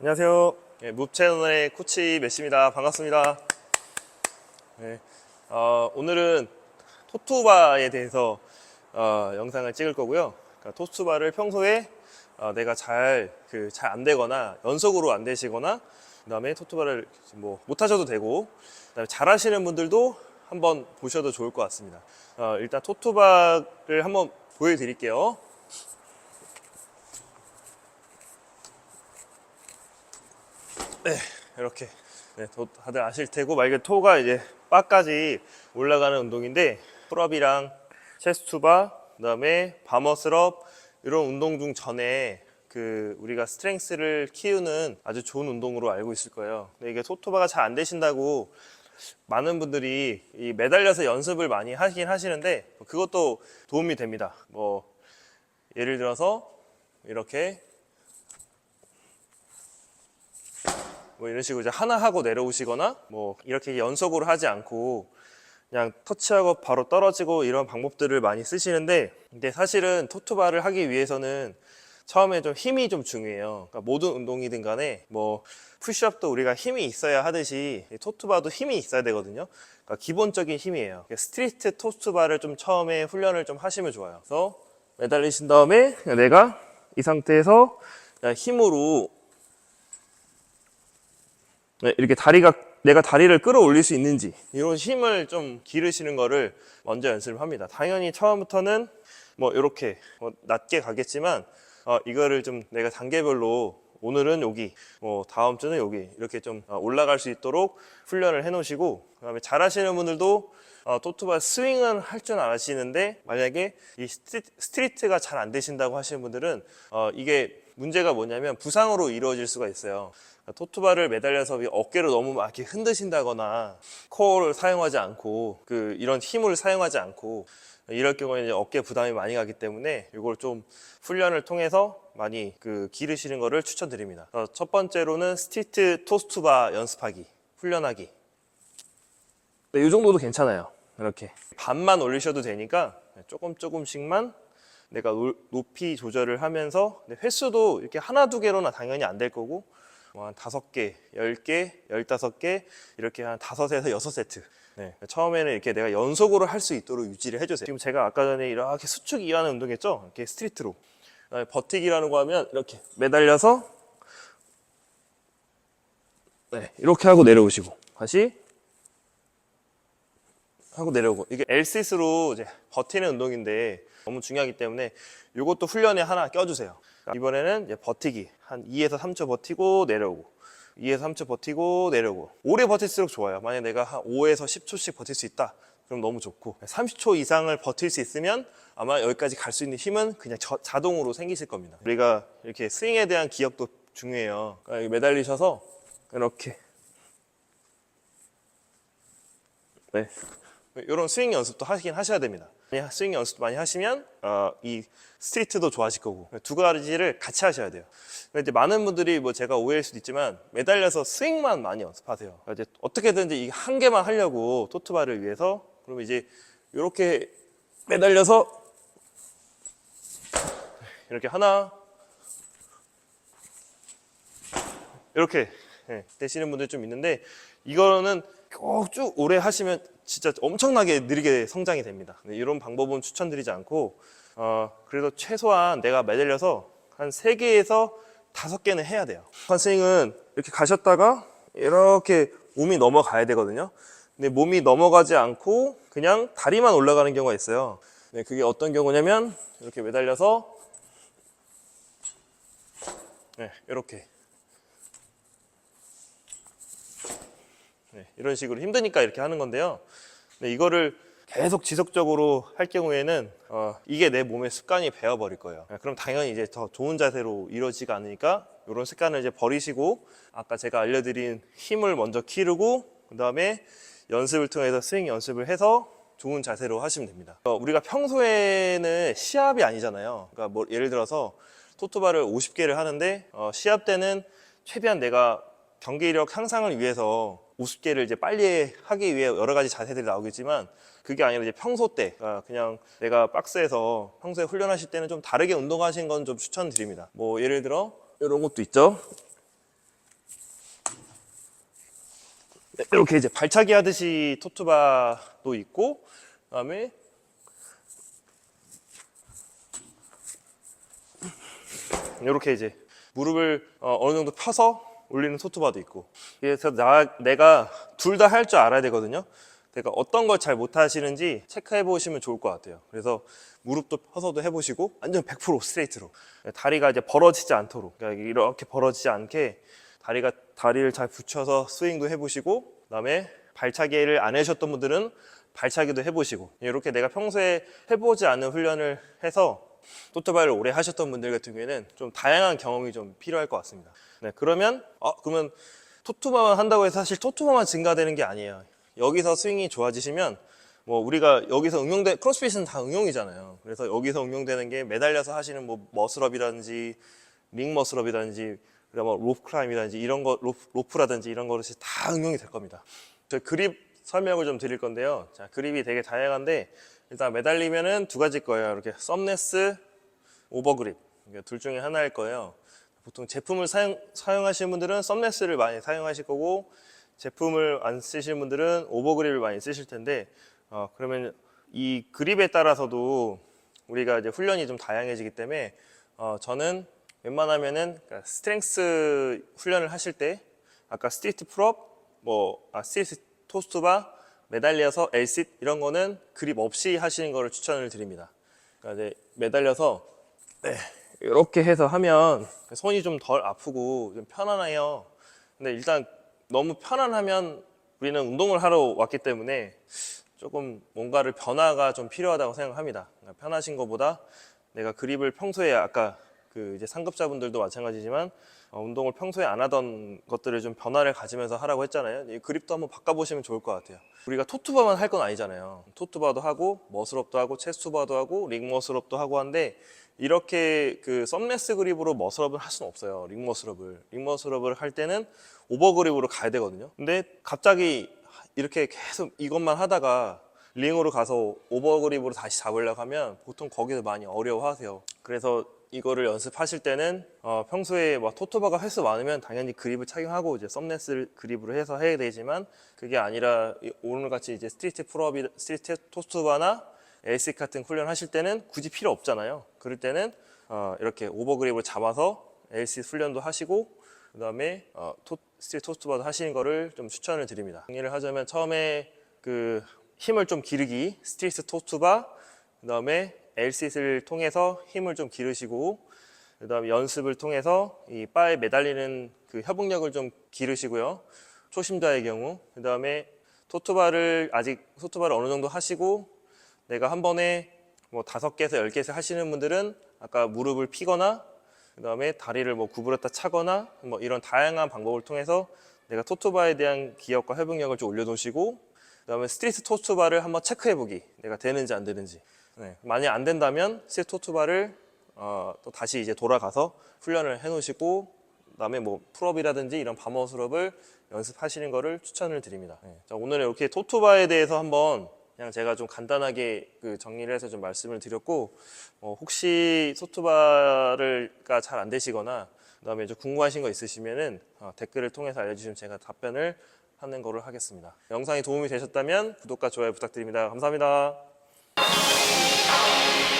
안녕하세요. 네, 묵 채널의 코치 메시입니다. 반갑습니다. 네, 어, 오늘은 토투바에 대해서 어, 영상을 찍을 거고요. 그러니까 토투바를 평소에 어, 내가 잘 그 잘 안 되거나 연속으로 안 되시거나 그다음에 토투바를 뭐 못하셔도 되고 그다음에 잘하시는 분들도 한번 보셔도 좋을 것 같습니다. 어, 일단 토투바를 한번 보여드릴게요. 네, 이렇게 네, 도- 다들 아실 테고 말 그대로 토가 이제 바까지 올라가는 운동인데 풀업이랑 체스투바 그다음에 바머스럽 이런 운동 중 전에 그 우리가 스트렝스를 키우는 아주 좋은 운동으로 알고 있을 거예요. 근데 이게 토토바가 잘 안 되신다고 많은 분들이 이 매달려서 연습을 많이 하긴 하시는데 그것도 도움이 됩니다. 뭐 예를 들어서 이렇게 뭐 이런 식으로 이제 하나 하고 내려오시거나 뭐 이렇게 연속으로 하지 않고 그냥 터치하고 바로 떨어지고 이런 방법들을 많이 쓰시는데 근데 사실은 토트바를 하기 위해서는 처음에 좀 힘이 좀 중요해요. 그러니까 모든 운동이든 간에 뭐 푸시업도 우리가 힘이 있어야 하듯이 이 토트바도 힘이 있어야 되거든요. 그러니까 기본적인 힘이에요. 스트리트 토트바를 좀 처음에 훈련을 좀 하시면 좋아요. 그래서 매달리신 다음에 내가 이 상태에서 힘으로 네, 이렇게 다리가 내가 다리를 끌어올릴 수 있는지 이런 힘을 좀 기르시는 거를 먼저 연습을 합니다. 당연히 처음부터는 뭐 이렇게 뭐 낮게 가겠지만 어, 이거를 좀 내가 단계별로 오늘은 여기, 뭐 다음 주는 여기 이렇게 좀 어, 올라갈 수 있도록 훈련을 해놓으시고 그다음에 잘하시는 분들도 어, 토트바 스윙은 할 줄 아시는데 만약에 이 스트리트, 스트리트 가 잘 안 되신다고 하시는 분들은 어, 이게 문제가 뭐냐면 부상으로 이루어질 수가 있어요. 토트바를 매달려서 어깨를 너무 막 이렇게 흔드신다거나 코어를 사용하지 않고 그 이런 힘을 사용하지 않고 이럴 경우에 이제 어깨 부담이 많이 가기 때문에 이걸 좀 훈련을 통해서 많이 그 기르시는 거를 추천드립니다. 어, 첫 번째로는 스티트 토스투바 연습하기, 훈련하기. 네, 이 정도도 괜찮아요. 이렇게 반만 올리셔도 되니까 조금 조금씩만 내가 노- 높이 조절을 하면서 근데 횟수도 이렇게 하나 두 개로는 당연히 안 될 거고 뭐 한 다섯 개, 열 개, 열다섯 개 이렇게 한 다섯에서 여섯 세트. 네, 처음에는 이렇게 내가 연속으로 할 수 있도록 유지를 해주세요. 지금 제가 아까 전에 이렇게 수축 이완을 운동했죠? 이렇게 스트리트로. 버티기라는 거 하면 이렇게 매달려서 네, 이렇게 하고 내려오시고 다시 하고 내려오고 이게 L시스로 이제 버티는 운동인데 너무 중요하기 때문에 이것도 훈련에 하나 껴주세요. 그러니까 이번에는 버티기 한 2에서 3초 버티고 내려오고 2에서 3초 버티고 내려오고 오래 버틸수록 좋아요. 만약 내가 한 5에서 10초씩 버틸 수 있다. 그럼 너무 좋고 30초 이상을 버틸 수 있으면 아마 여기까지 갈 수 있는 힘은 그냥 저- 자동으로 생기실 겁니다. 우리가 이렇게 스윙에 대한 기억도 중요해요. 그러니까 매달리셔서 이렇게 네. 이런 스윙 연습도 하긴 하셔야 됩니다. 스윙 연습 많이 하시면 어, 이 스트리트도 좋아질 거고 두 가지를 같이 하셔야 돼요. 근데 많은 분들이 뭐 제가 오해일 수도 있지만 매달려서 스윙만 많이 연습하세요. 그러니까 이제 어떻게든지 이 한 개만 하려고 토트바를 위해서 그러면 이제 이렇게 매달려서 이렇게 하나 이렇게 예, 되시는 분들 좀 있는데 이거는 꼭쭉 오래 하시면 진짜 엄청나게 느리게 성장이 됩니다. 네, 이런 방법은 추천드리지 않고 어, 그래도 최소한 내가 매달려서 한 3개에서 5개는 해야 돼요. 한 스윙은 이렇게 가셨다가 이렇게 몸이 넘어가야 되거든요. 근데 몸이 넘어가지 않고 그냥 다리만 올라가는 경우가 있어요. 네, 그게 어떤 경우냐면 이렇게 매달려서 네, 이렇게 네, 이런 식으로 힘드니까 이렇게 하는 건데요. 네, 이거를 계속 지속적으로 할 경우에는 어, 이게 내 몸의 습관이 배어버릴 거예요. 네, 그럼 당연히 이제 더 좋은 자세로 이루어지가 않으니까 이런 습관을 이제 버리시고 아까 제가 알려드린 힘을 먼저 기르고 그 다음에 연습을 통해서 스윙 연습을 해서 좋은 자세로 하시면 됩니다. 어, 우리가 평소에는 시합이 아니잖아요. 그러니까 뭐 예를 들어서 토토바를 50개를 하는데 어, 시합 때는 최대한 내가 경기력 향상을 위해서 50개를 이제 빨리 하기 위해 여러 가지 자세들이 나오겠지만 그게 아니라 이제 평소 때 그러니까 그냥 내가 박스에서 평소에 훈련하실 때는 좀 다르게 운동하시는 건 좀 추천드립니다. 뭐 예를 들어 이런 것도 있죠. 이렇게 이제 발차기 하듯이 토트바도 있고 그다음에 이렇게 이제 무릎을 어, 느 정도 펴서 올리는 토트바도 있고. 그래서 나, 내가 둘 다 할 줄 알아야 되거든요. 그러니까 어떤 걸 잘 못하시는지 체크해 보시면 좋을 것 같아요. 그래서 무릎도 펴서도 해보시고 완전 100% 스트레이트로. 다리가 이제 벌어지지 않도록. 그러니까 이렇게 벌어지지 않게 다리가 다리를 잘 붙여서 스윙도 해보시고 그다음에 발차기를 안 해주셨던 분들은 발차기도 해보시고. 이렇게 내가 평소에 해보지 않은 훈련을 해서 토트바를 오래 하셨던 분들 같은 경우에는 좀 다양한 경험이 좀 필요할 것 같습니다. 네, 그러면 어 그러면 토트바만 한다고 해서 사실 토트바만 증가되는 게 아니에요. 여기서 스윙이 좋아지시면 뭐 우리가 여기서 응용돼 크로스핏은 다 응용이잖아요. 그래서 여기서 응용되는 게 매달려서 하시는 뭐 머슬업이라든지 링 머슬업이라든지 그다음 뭐 로프 클라임이라든지 이런 거 로프, 로프 라든지 이런 것이 다 응용이 될 겁니다. 저 그립 설명을 좀 드릴 건데요. 자, 그립이 되게 다양한데 일단 매달리면은 두 가지 거예요. 이렇게 썸네스, 오버그립 둘 중에 하나일 거예요. 보통 제품을 사용, 사용하시는 분들은 썸네스를 많이 사용하실 거고 제품을 안 쓰시는 분들은 오버그립을 많이 쓰실 텐데 어, 그러면 이 그립에 따라서도 우리가 이제 훈련이 좀 다양해지기 때문에 어, 저는 웬만하면은 그러니까 스트렝스 훈련을 하실 때 아까 스트리트 풀업, 뭐 아, 스트리트 토스트바, 매달려서 Lsit 이런 거는 그립 없이 하시는 거를 추천을 드립니다. 그러니까 이제 매달려서 네, 이렇게 해서 하면 손이 좀 덜 아프고 좀 편안해요. 근데 일단 너무 편안하면 우리는 운동을 하러 왔기 때문에 조금 뭔가를 변화가 좀 필요하다고 생각합니다. 그러니까 편하신 것보다 내가 그립을 평소에 아까 그 이제 상급자분들도 마찬가지지만 어, 운동을 평소에 안 하던 것들을 좀 변화를 가지면서 하라고 했잖아요. 이 그립도 한번 바꿔보시면 좋을 것 같아요. 우리가 토트바만 할 건 아니잖아요. 토트바도 하고 머슬업도 하고 체스트바도 하고 링 머슬업도 하고 한데 이렇게 그 썸레스 그립으로 머슬업을 할 수는 없어요. 링 머슬업을 링 머슬업을 할 때는 오버 그립으로 가야 되거든요. 근데 갑자기 이렇게 계속 이것만 하다가 링으로 가서 오버 그립으로 다시 잡으려고 하면 보통 거기서 많이 어려워하세요. 그래서 이거를 연습하실 때는 어, 평소에 막 토토바가 횟수 많으면 당연히 그립을 착용하고 이제 썸네스 그립으로 해서 해야 되지만 그게 아니라 이- 오늘 같이 이제 스트리트 풀업이 스트리트 토스트바나 에이스 같은 훈련 하실 때는 굳이 필요 없잖아요. 그럴 때는 어, 이렇게 오버 그립을 잡아서 에이스 훈련도 하시고 그다음에 어, 토, 스트리트 토스트바도 하시는 거를 좀 추천을 드립니다. 정리를 하자면 처음에 그 힘을 좀 기르기 스트리트 토스트바 그다음에 L싯을 통해서 힘을 좀 기르시고 그다음에 연습을 통해서 이 바에 매달리는 그 협응력을 좀 기르시고요. 초심자의 경우. 그다음에 토트바를 아직 토트바를 어느 정도 하시고 내가 한 번에 뭐 다섯 개에서 열 개에서 하시는 분들은 아까 무릎을 피거나 그다음에 다리를 뭐 구부렸다 차거나 뭐 이런 다양한 방법을 통해서 내가 토트바에 대한 기억과 협응력을 좀 올려놓으시고 그다음에 스트리트 토트바를 한번 체크해보기. 내가 되는지 안 되는지 네, 만약 안 된다면 토트바를 어, 또 다시 이제 돌아가서 훈련을 해놓으시고 그다음에 뭐 풀업이라든지 이런 바머스럽을 연습하시는 거를 추천을 드립니다. 네, 자, 오늘 이렇게 토트바에 대해서 한번 그냥 제가 좀 간단하게 그 정리를 해서 좀 말씀을 드렸고 어, 혹시 토트바를가 잘 안 되시거나 그다음에 좀 궁금하신 거 있으시면은 어, 댓글을 통해서 알려주시면 제가 답변을 하는 거를 하겠습니다. 영상이 도움이 되셨다면 구독과 좋아요 부탁드립니다. 감사합니다. Oh.